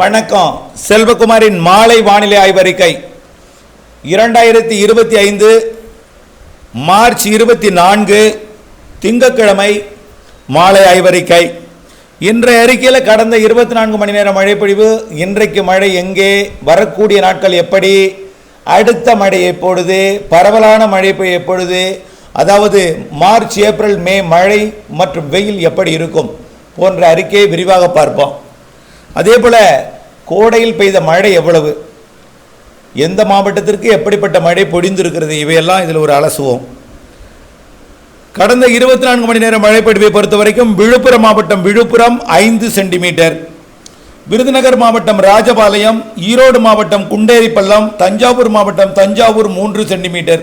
வணக்கம். செல்வகுமாரின் மாலை வானிலை ஆய்வறிக்கை. இரண்டாயிரத்தி இருபத்தி ஐந்து மார்ச் இருபத்தி நான்கு திங்கட்கிழமை மாலை ஆய்வறிக்கை. இன்றைய அறிக்கையில் கடந்த இருபத்தி நான்கு மணி நேரம் மழைப்பொழிவு இன்றைக்கு மழை எங்கே வரக்கூடிய நாட்கள் எப்படி அடுத்த மழை எப்பொழுது பரவலான மழை பெய்ய எப்பொழுது அதாவது மார்ச் ஏப்ரல் மே மழை மற்றும் வெயில் எப்படி இருக்கும் போன்ற அறிக்கையை விரிவாக பார்ப்போம். அதே போல் கோடையில் பெய்த மழை எவ்வளவு? எந்த மாவட்டத்திற்கு எப்படிப்பட்ட மழை பொடிந்திருக்கிறது இவையெல்லாம் இதில் ஒரு அலசுவோம். கடந்த இருபத்தி நான்கு மணி நேரம் மழைப்பொழிவை பொறுத்த வரைக்கும் விழுப்புரம் மாவட்டம் விழுப்புரம் ஐந்து சென்டிமீட்டர் விருதுநகர் மாவட்டம் ராஜபாளையம் ஈரோடு மாவட்டம் குண்டேரிப்பள்ளம் தஞ்சாவூர் மாவட்டம் தஞ்சாவூர் மூன்று சென்டிமீட்டர்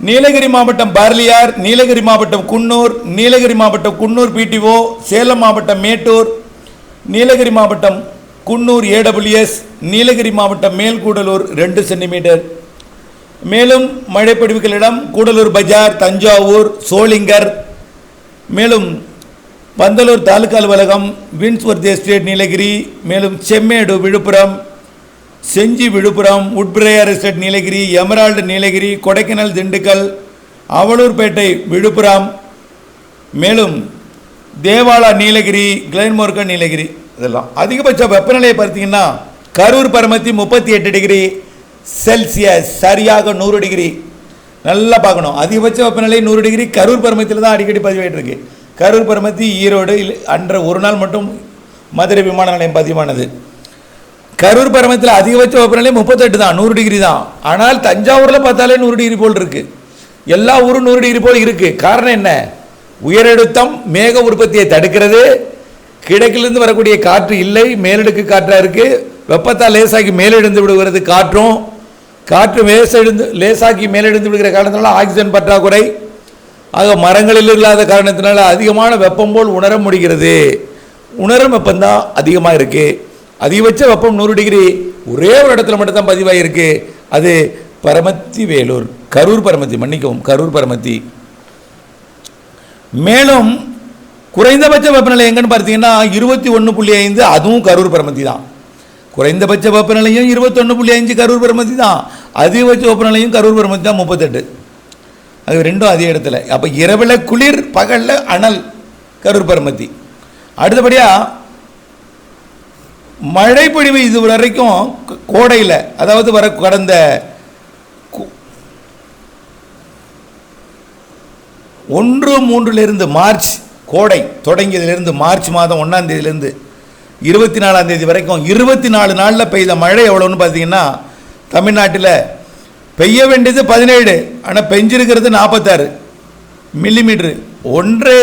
நீலகிரி மாவட்டம் பார்லியார் நீலகிரி மாவட்டம் குன்னூர் நீலகிரி மாவட்டம் குன்னூர் பிடிஓ சேலம் மாவட்டம் மேட்டூர் நீலகிரி மாவட்டம் குன்னூர் ஏடபிள்யூஎஸ் நீலகிரி மாவட்டம் மேல்கூடலூர் ரெண்டு சென்டிமீட்டர். மேலும் மழைப்படிவுகளிடம் கூடலூர் பஜார் தஞ்சாவூர் சோளிங்கர். மேலும் பந்தலூர் தாலுகா அலுவலகம் வின்ஸ்வர்த் எஸ்டேட் நீலகிரி மேலும் Semmedu Villupuram Senji Villupuram Woodbriar estate Nilgiri Emerald Nilgiri Kodaikanal Dindigul Avalurpet Villupuram. மேலும் தேவாலா நீலகிரி கிளைன்மோர்கா நீலகிரி இதெல்லாம். அதிகபட்ச வெப்பநிலையை பார்த்தீங்கன்னா கரூர் பரமத்தி முப்பத்தி எட்டு டிகிரி செல்சியஸ் சரியாக நூறு டிகிரி. நல்லா பார்க்கணும். அதிகபட்ச வெப்பநிலை நூறு டிகிரி கரூர் பரமத்தில் தான் அடிக்கடி பதிவாயிட்டிருக்கு. கரூர் பரமத்தி ஈரோடு இல்ல- அன்ற ஒரு நாள் மட்டும் மதுரை விமான நிலையம் பதிவானது. கரூர் பரமத்தில் அதிகபட்ச வெப்பநிலை முப்பத்தெட்டு தான் நூறு டிகிரி தான். ஆனால் தஞ்சாவூரில் பார்த்தாலே நூறு டிகிரி போல் இருக்குது எல்லா ஊரும் நூறு டிகிரி போல் இருக்குது காரணம் என்ன? உயரழுத்தம் மேக உற்பத்தியை தடுக்கிறது. கிழக்கிலிருந்து வரக்கூடிய காற்று இல்லை மேலடுக்கு காற்றாக இருக்குது வெப்பத்தால் லேசாக்கி மேலெழுந்து விடுகிறது காற்றும். காற்று மேசெழுந்து லேசாக்கி மேலெழுந்து விடுகிற காரணத்தினால ஆக்சிஜன் பற்றாக்குறை. ஆக மரங்களில் இல்லாத காரணத்தினால அதிகமான வெப்பம் போல் உணர முடிகிறது. உணரும் வெப்பம்தான் அதிகமாக இருக்குது அதிகபட்ச வெப்பம் நூறு டிகிரி ஒரே ஒரு இடத்துல மட்டும்தான் பதிவாகிருக்கு அது பரமத்தி வேலூர் கரூர் பரமத்தி மன்னிக்கவும் கரூர் பரமத்தி. மேலும் குறைந்தபட்ச வெப்பநிலை எங்கன்னு பார்த்தீங்கன்னா இருபத்தி ஒன்று புள்ளி ஐந்து அதுவும் கரூர் பரமத்தி தான். குறைந்தபட்ச வெப்பநிலையும் இருபத்தொன்று புள்ளி அஞ்சு கரூர் பரமத்தி தான். அதிகபட்ச வெப்பநிலையும் கரூர் பரமத்தி தான் முப்பத்தெட்டு. அது ரெண்டும் அதே இடத்துல. அப்போ இரவில் குளிர் பகலில் அனல் கரூர் பரமத்தி. அடுத்தபடியாக மழை பொழிவு இது வரைக்கும் கோடையில் அதாவது வர கடந்த ஒன்று மூன்றிலிருந்து மார்ச் கோடை தொடங்கியதிலிருந்து மார்ச் மாதம் ஒன்றாம் தேதியிலிருந்து இருபத்தி நாலாம் தேதி வரைக்கும் இருபத்தி நாலு நாளில் பெய்த மழை எவ்வளோன்னு பார்த்தீங்கன்னா தமிழ்நாட்டில் பெய்ய வேண்டியது பதினேழு ஆனால் பெஞ்சிருக்கிறது நாற்பத்தாறு மில்லிமீட்ரு ஒன்றே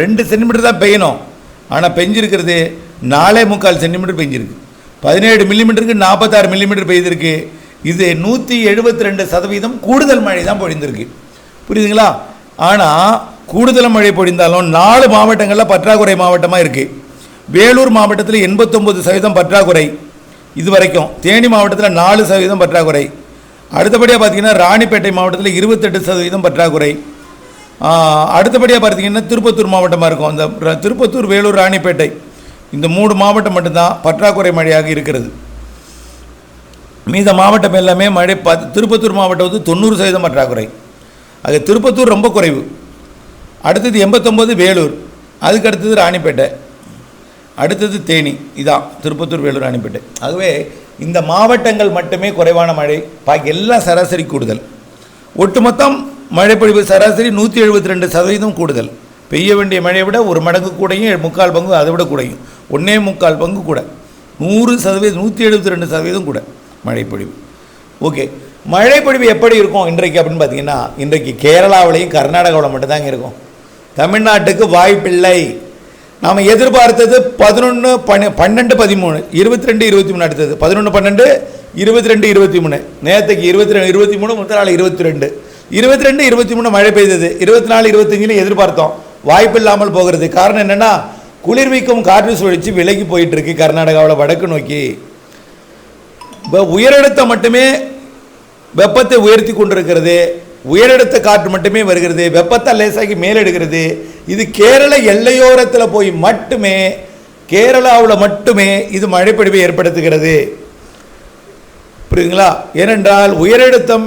ரெண்டு சென்டிமீட்டர் தான் பெய்யணும். ஆனால் பெஞ்சிருக்கிறது நாலே முக்கால் சென்டிமீட்டர் பெஞ்சிருக்கு. பதினேழு மில்லிமீட்டருக்கு நாற்பத்தாறு மில்லிமீட்டர் பெய்திருக்கு. இது நூற்றி எழுபத்தி ரெண்டு சதவீதம் கூடுதல் மழை தான் பொழிந்திருக்கு. புரியுதுங்களா? ஆனால் கூடுதல் மழை பொழிந்தாலும் நாலு மாவட்டங்களில் பற்றாக்குறை மாவட்டமாக இருக்குது வேலூர் மாவட்டத்தில் எண்பத்தொம்பது சதவீதம் பற்றாக்குறை இது வரைக்கும் தேனி மாவட்டத்தில் நாலு சதவீதம் பற்றாக்குறை. அடுத்தபடியாக பார்த்தீங்கன்னா ராணிப்பேட்டை மாவட்டத்தில் இருபத்தெட்டு சதவீதம் பற்றாக்குறை. அடுத்தபடியாக பார்த்தீங்கன்னா திருப்பத்தூர் மாவட்டமாக இருக்கும். அந்த திருப்பத்தூர் வேலூர் ராணிப்பேட்டை இந்த மூணு மாவட்டம் மட்டும்தான் பற்றாக்குறை மழையாக இருக்கிறது. மீத மாவட்டம் எல்லாமே மழை ப திருப்பத்தூர் மாவட்டம் வந்து தொண்ணூறு சதவீதம் பற்றாக்குறை. அது திருப்பத்தூர் ரொம்ப குறைவு. அடுத்தது எண்பத்தொம்போது வேலூர் அதுக்கு அடுத்தது ராணிப்பேட்டை அடுத்தது தேனி இதான் திருப்பத்தூர் வேலூர் ராணிப்பேட்டை. ஆகவே இந்த மாவட்டங்கள் மட்டுமே குறைவான மழை பாக்கி எல்லாம் சராசரி கூடுதல். ஒட்டுமொத்தம் மழைப்பொழிவு சராசரி நூற்றி எழுபத்தி ரெண்டு சதவீதம் கூடுதல். பெய்ய வேண்டிய மழையை விட ஒரு மடங்கு கூடையும் முக்கால் பங்கு அதை விட கூடையும் ஒன்றே முக்கால் பங்கு கூட. நூறு சதவீதம் நூற்றி எழுபத்தி ரெண்டு சதவீதம் கூட மழைப்பொழிவு. ஓகே. மழைப்பொழிவு எப்படி இருக்கும் இன்றைக்கு அப்படின்னு பார்த்தீங்கன்னா இன்றைக்கு கேரளாவிலையும் கர்நாடகாவில் மட்டும்தாங்க இருக்கும். தமிழ்நாட்டுக்கு வாய்ப்பில்லை. நாம் எதிர்பார்த்தது பதினொன்று பன்ன பன்னெண்டு பதிமூணு இருபத்தி ரெண்டு இருபத்தி மூணு அடுத்தது. பதினொன்று பன்னெண்டு இருபத்தி ரெண்டு இருபத்தி மூணு. நேற்றுக்கு இருபத்தி ரெண்டு இருபத்தி மூணு முதல் நாள் இருபத்தி ரெண்டு இருபத்தி ரெண்டு இருபத்தி மூணு மழை பெய்தது. இருபத்தி நாலு இருபத்தஞ்சுன்னு எதிர்பார்த்தோம். வாய்ப்பு இல்லாமல் போகிறது. காரணம் என்னென்னா குளிர்விக்கும் காற்று சுழற்சி விலகி போயிட்டுருக்கு கர்நாடகாவில் வடக்கு நோக்கி. இப்போ உயரழுத்தம் மட்டுமே வெப்பத்தை உயர்த்தி கொண்டிருக்கிறது. உயரழுத்த காற்று மட்டுமே வருகிறது. வெப்பத்தை லேசாகி மேலெடுக்கிறது. இது கேரள எல்லையோரத்தில் போய் மட்டுமே கேரளாவில் மட்டுமே இது மழைப்பொழிவை ஏற்படுத்துகிறது. புரியுதுங்களா? ஏனென்றால் உயரழுத்தம்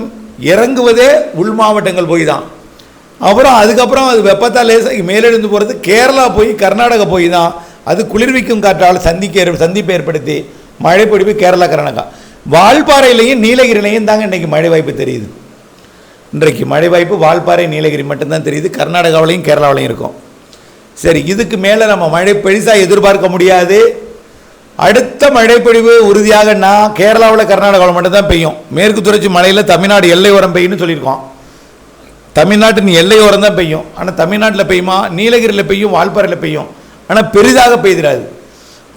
இறங்குவதே உள் மாவட்டங்கள் போய் தான். அப்புறம் அதுக்கப்புறம் அது வெப்பத்தால் லேசாகி மேலெழுந்து போகிறது கேரளா போய் கர்நாடகா போய் தான். அது குளிர்விக்கும் காற்றால் சந்திக்க சந்திப்பை ஏற்படுத்தி மழைப்பொழிவு கேரளா கர்நாடகா. வால்பாறையிலையும் நீலகிரிலையும் தாங்க இன்றைக்கி மழை வாய்ப்பு தெரியுது. இன்றைக்கு மழை வாய்ப்பு வால்பாறை நீலகிரி மட்டும்தான் தெரியுது. கர்நாடகாவிலையும் கேரளாவிலையும் இருக்கும். சரி இதுக்கு மேலே நம்ம மழை பெருசாக எதிர்பார்க்க முடியாது. அடுத்த மழைப்பொழிவு உறுதியாக நான் கேரளாவில் கர்நாடகாவில் மட்டும்தான் பெய்யும். மேற்கு தொடர்ச்சி மலையில் தமிழ்நாடு எல்லையோரம் பெய்யும்னு சொல்லியிருக்கோம். தமிழ்நாட்டின் எல்லையோரம் தான் பெய்யும். ஆனால் தமிழ்நாட்டில் பெய்யுமா? நீலகிரியில் பெய்யும் வால்பாறையில் பெய்யும். ஆனால் பெரிதாக பெய்திடாது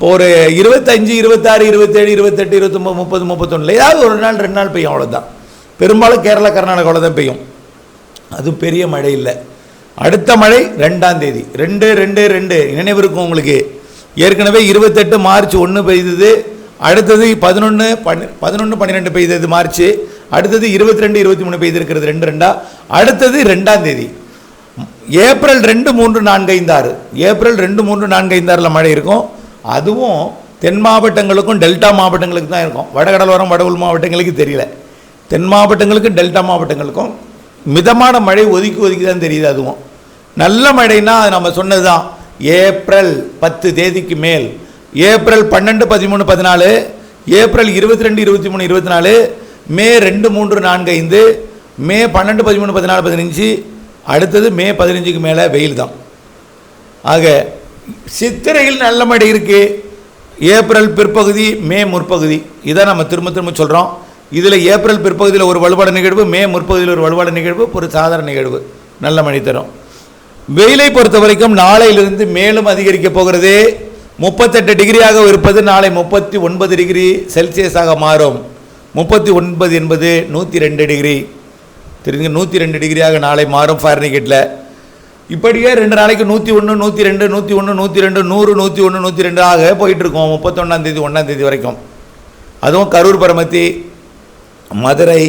ஒரு இருபத்தஞ்சு இருபத்தாறு இருபத்தேழு இருபத்தெட்டு இருபத்தொம்பது முப்பது முப்பத்தொன்னு ஏதாவது ஒரு நாள் ரெண்டு நாள் பெய்யும் அவ்வளோதான் பெரும்பாலும் கேரளா கர்நாடகாவில் தான் பெய்யும். அது பெரிய மழை இல்லை. அடுத்த மழை ரெண்டாம் தேதி. ரெண்டு ரெண்டு ரெண்டு. நினைவு இருக்கும் உங்களுக்கு. ஏற்கனவே இருபத்தெட்டு மார்ச் ஒன்று பெய்தது. அடுத்தது பதினொன்று பன் பதினொன்று பன்னிரெண்டு பெய்தது மார்ச் அடுத்தது இருபத்தி ரெண்டு இருபத்தி மூணு பெய்திருக்கிறது ரெண்டு ரெண்டா. அடுத்தது ரெண்டாம் தேதி. ஏப்ரல் ரெண்டு மூன்று நான்கு ஐந்து ஆறு. ஏப்ரல் ரெண்டு மூன்று நான்கு ஐந்து ஆறில் மழை இருக்கும். அதுவும் தென் மாவட்டங்களுக்கும் டெல்டா மாவட்டங்களுக்கு தான் இருக்கும். வடகடலோரம் வட மாவட்டங்களுக்கு தெரியல. தென் மாவட்டங்களுக்கும் டெல்டா மாவட்டங்களுக்கும் மிதமான மழை ஒதுக்கி ஒதுக்கி தான் தெரியுது அதுவும். நல்ல மழைன்னா அது நம்ம சொன்னது தான் ஏப்ரல் பத்து தேதிக்கு மேல். ஏப்ரல் பன்னெண்டு பதிமூணு பதினாலு. ஏப்ரல் இருபத்தி ரெண்டு இருபத்தி மூணு இருபத்தி நாலு மே ரெண்டு மூன்று நான்கு ஐந்து. மே பன்னெண்டு பதிமூணு பதினாலு பதினஞ்சு. அடுத்தது மே பதினஞ்சுக்கு மேலே வெயில் தான் ஆக சித்திரையில் நல்ல மழை இருக்குது ஏப்ரல் பிற்பகுதி மே முற்பகுதி. இதை நம்ம திரும்ப திரும்ப சொல்கிறோம் இதில் ஏப்ரல் பிற்பகுதியில் ஒரு வலுவான நிகழ்வு மே முற்பகுதியில் ஒரு வலுவான நிகழ்வு ஒரு சாதாரண நிகழ்வு. நல்ல மழை தரும். வெயிலை பொறுத்த வரைக்கும் நாளையிலிருந்து மேலும் அதிகரிக்க போகிறது. முப்பத்தெட்டு டிகிரியாக இருப்பது நாளை முப்பத்தி ஒன்பது டிகிரி செல்சியஸாக மாறும். முப்பத்தி ஒன்பது என்பது நூற்றி ரெண்டு டிகிரி. தெரியுங்க நூற்றி ரெண்டு டிகிரியாக நாளை மாறும் ஃபாரினிகேட்டில் இப்படியே ரெண்டு நாளைக்கு நூற்றி ஒன்று நூற்றி ரெண்டு நூற்றி ஒன்று நூற்றி ரெண்டு நூறு நூற்றி ஒன்று நூற்றி ரெண்டு ஆக போயிட்டுருக்கோம் முப்பத்தொன்னாந்தேதி முப்பத்தொன்னாம் தேதி ஒன்றாம் தேதி வரைக்கும். அதுவும் கரூர் பரமத்தி மதுரை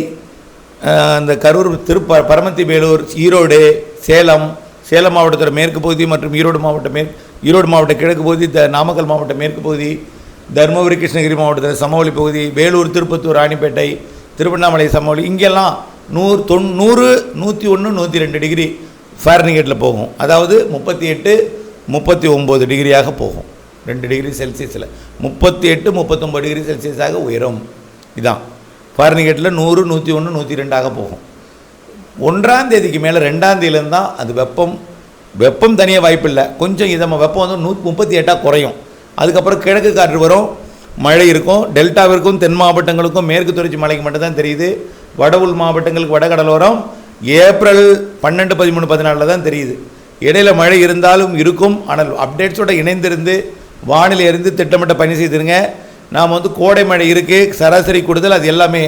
இந்த கரூர் திருப்ப பரமத்தி வேலூர் ஈரோடு சேலம் சேலம் மாவட்டத்தோட மேற்கு பகுதி மற்றும் ஈரோடு மாவட்ட மேற்கு ஈரோடு மாவட்ட கிழக்கு பகுதி த நாமக்கல் மாவட்ட மேற்கு பகுதி தருமபுரி கிருஷ்ணகிரி மாவட்டத்தில் சமவெளி பகுதி வேலூர் திருப்பத்தூர் ராணிப்பேட்டை திருவண்ணாமலை சமவெளி இங்கெல்லாம் நூறு தொண் நூறு நூற்றி ஒன்று நூற்றி ரெண்டு டிகிரி. ஃபாரினிகேட்டில் போகும். அதாவது முப்பத்தி எட்டு முப்பத்தி ஒம்பது டிகிரியாக போகும். ரெண்டு டிகிரி செல்சியஸில். முப்பத்தி எட்டு முப்பத்தொம்பது டிகிரி செல்சியஸாக உயரும். இதான். ஃபாரனிகேட்டில் நூறு நூற்றி ஒன்று நூற்றி ரெண்டாக போகும். ஒன்றாம் தேதிக்கு மேலே ரெண்டாம் தேதியிலேருந்து தான் அது வெப்பம் வெப்பம் தனியாக வாய்ப்பில்லை கொஞ்சம் இதமாக வெப்பம் வந்து நூ முப்பத்தி எட்டாக குறையும். அதுக்கப்புறம் கிழக்கு காற்று வரும் மழை இருக்கும். டெல்டாவிற்கும் தென் மாவட்டங்களுக்கும் மேற்கு தொடர்ச்சி மலைக்கு மட்டும்தான் தெரியுது. வட உள் மாவட்டங்களுக்கு வடகடலோரம் ஏப்ரல் பன்னெண்டு பதிமூணு பதினாலில் தான் தெரியுது. இடையில மழை இருந்தாலும் இருக்கும். ஆனால் அப்டேட்ஸோட இணைந்திருந்து வானிலை இருந்து திட்டமிட்ட பணி செய்திருங்க. நாம் வந்து கோடை மழை இருக்குது சராசரி கூடுதல் அது எல்லாமே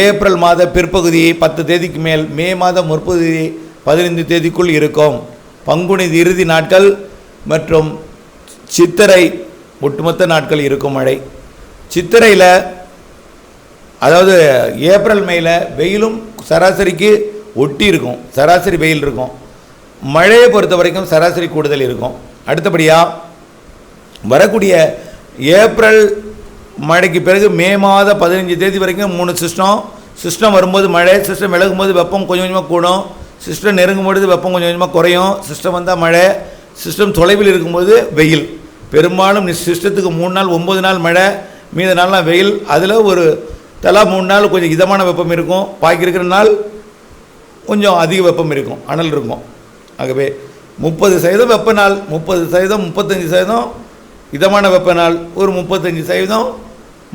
ஏப்ரல் மாத பிற்பகுதி பத்து தேதிக்கு மேல் மே மாதம் முற்பகுதி பதினைந்து தேதிக்குள் இருக்கும். பங்குனி இறுதி நாட்கள் மற்றும் சித்திரை ஒட்டுமொத்த நாட்கள் இருக்கும் மழை. சித்திரையில் அதாவது ஏப்ரல் மேல வெயிலும் சராசரிக்கு ஒட்டி இருக்கும் சராசரி வெயில் இருக்கும். மழையை பொறுத்த வரைக்கும் சராசரி கூடுதல் இருக்கும். அடுத்தபடியாக வரக்கூடிய ஏப்ரல் மழைக்கு பிறகு மே மாத பதினஞ்சு தேதி வரைக்கும் மூணு சிஸ்டம் சிஸ்டம் வரும்போது மழை சிஸ்டம் விலகும்போது வெப்பம் கொஞ்சம் கொஞ்சமாக கூடும். சிஸ்டம் நெருங்கும்பொழுது வெப்பம் கொஞ்சம் கொஞ்சமாக குறையும். சிஸ்டம் வந்தால் மழை சிஸ்டம் தொலைவில் இருக்கும்போது வெயில். பெரும்பாலும் சிஸ்டத்துக்கு மூணு நாள் ஒம்பது நாள் மழை மீத நாள்லாம் வெயில். அதில் ஒரு தலா மூணு நாள் கொஞ்சம் இதமான வெப்பம் இருக்கும். பாக்கி இருக்கிற நாள் கொஞ்சம் அதிக வெப்பம் இருக்கும் அனல் இருக்கும். ஆகவே முப்பது சதவீதம் வெப்ப நாள் முப்பது சதவீதம் முப்பத்தஞ்சு சதவீதம் இதமான வெப்ப நாள் ஒரு முப்பத்தஞ்சு சதவீதம்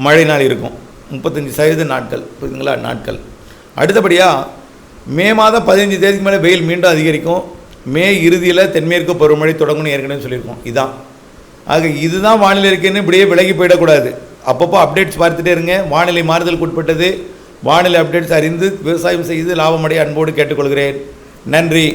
மழை நாள் இருக்கும். முப்பத்தஞ்சு சதவீத நாட்கள் புரியுதுங்களா? நாட்கள். அடுத்தபடியாக மே மாதம் பதினஞ்சு தேதிக்கு மேலே வெயில் மீண்டும் அதிகரிக்கும். மே இறுதியில் தென்மேற்கு பருவமழை தொடங்கணும் ஏற்கனவே சொல்லியிருக்கோம். இதுதான் ஆக இதுதான் வானிலை இருக்குன்னு இப்படியே விலகி போயிடக்கூடாது. அப்பப்போ அப்டேட்ஸ் பார்த்துட்டே இருங்க. வானிலை மாறுதலுக்கு உட்பட்டது. வானிலை அப்டேட்ஸ் அறிந்து விவசாயம் செய்து லாபமடைய அன்போடு கேட்டுக்கொள்கிறேன். நன்றி.